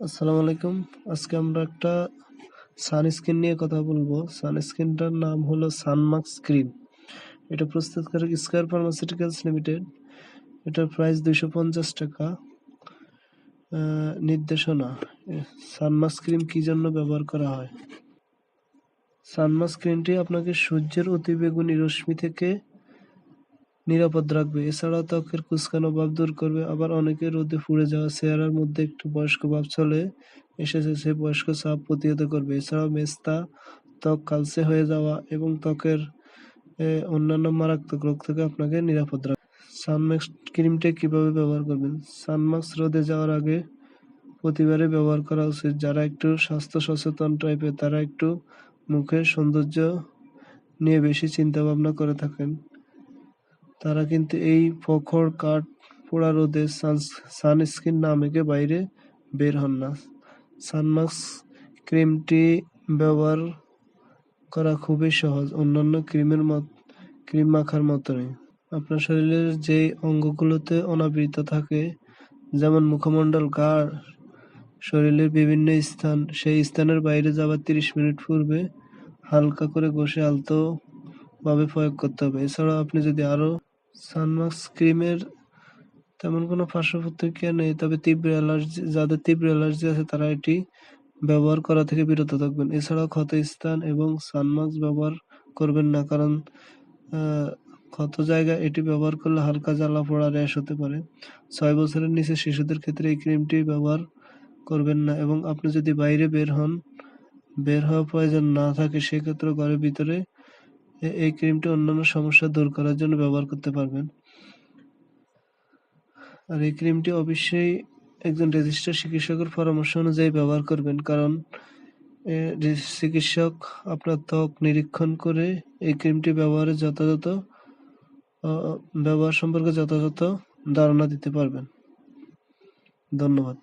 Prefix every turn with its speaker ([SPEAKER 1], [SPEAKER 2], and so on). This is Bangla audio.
[SPEAKER 1] আসসালামু আলাইকুম। আজকে আমরা একটা সানস্ক্রিন নিয়ে কথা বলব। সানস্ক্রিনটার নাম হলো সানমাক্স ক্রিম এটা প্রস্তুতকারক স্কয়ার ফার্মাসিউটিক্যালস লিমিটেড এটার প্রাইস দুইশো পঞ্চাশ টাকা। নির্দেশনা। সানমাক্স ক্রিম কি জন্য ব্যবহার করা হয়? সানমাক্স ক্রিমটি আপনাকে সূর্যের অতিবেগুনি রশ্মি থেকে নিরাপদ রাখবে। এছাড়াও ত্বকের কুচকানো ভাব দূর করবে। আবার অনেকে রোদে পুড়ে যাওয়া চেহারার মধ্যে একটু বয়স্ক ভাব চলে এসেছে সেই বয়স্ক চাপ প্রতিহত করবে। এছাড়াও মেস্তা, ত্বক কালচে হয়ে যাওয়া এবং ত্বকের অন্যান্য মারাত্মক রোগ থেকে আপনাকে নিরাপদ রাখবে। সানম্যাক্স ক্রিমটা কীভাবে ব্যবহার করবেন? সানমাক্স রোদে যাওয়ার আগে প্রতিবারে ব্যবহার করা উচিত। যারা একটু স্বাস্থ্য সচেতন টাইপের, তারা একটু মুখের সৌন্দর্য নিয়ে বেশি চিন্তা ভাবনা করে থাকেন। তারা কিন্তু এই প্রখর কাঠ পোড়া রোদে সানস্ক্রিন না মেখে বাইরে বের হন না। সানমাক্স ক্রিমটি ব্যবহার করা খুবই সহজ, অন্যান্য ক্রিমের মত, ক্রিম মাখার মতো নয় আপনার শরীরের যে অঙ্গগুলোতে অনাবৃত থাকে, যেমন মুখমণ্ডল, ঘাড়, শরীরের বিভিন্ন স্থান, সেই স্থানের বাইরে যাওয়ার তিরিশ মিনিট পূর্বে হালকা করে ঘষে আলতো ভাবে প্রয়োগ করতে হবে। এছাড়াও আপনি যদি আরও সানমাক্স ক্রিমের তেমন কোনো পার্শ্ব প্রতিক্রিয়া নেই, তবে তীব্র অ্যালার্জি, যাদের তীব্র অ্যালার্জি আছে তারা এটি ব্যবহার করা থেকে বিরত থাকবেন। এছাড়াও ক্ষত স্থান এবং সানমাক্স ব্যবহার করবেন না, কারণ ক্ষত জায়গায় এটি ব্যবহার করলে হালকা জ্বালা পোড়া র্যাশ হতে পারে। ছয় বছরের নিচে শিশুদের ক্ষেত্রে এই ক্রিমটি ব্যবহার করবেন না এবং আপনি যদি বাইরে বের হন, বের হওয়া প্রয়োজন না থাকে, সেক্ষেত্রে ঘরের ভিতরে এই ক্রিমটি অন্যান্য সমস্যা দূর করার জন্য ব্যবহার করতে পারবেন। আর এই ক্রিমটি অবশ্যই একজন রেজিস্টার চিকিৎসকের পরামর্শ অনুযায়ী ব্যবহার করবেন, কারণ চিকিৎসক আপনার ত্বক নিরীক্ষণ করে এই ক্রিমটি ব্যবহারের যথাযথ ব্যবহার সম্পর্কে যথাযথ ধারণা দিতে পারবেন। ধন্যবাদ।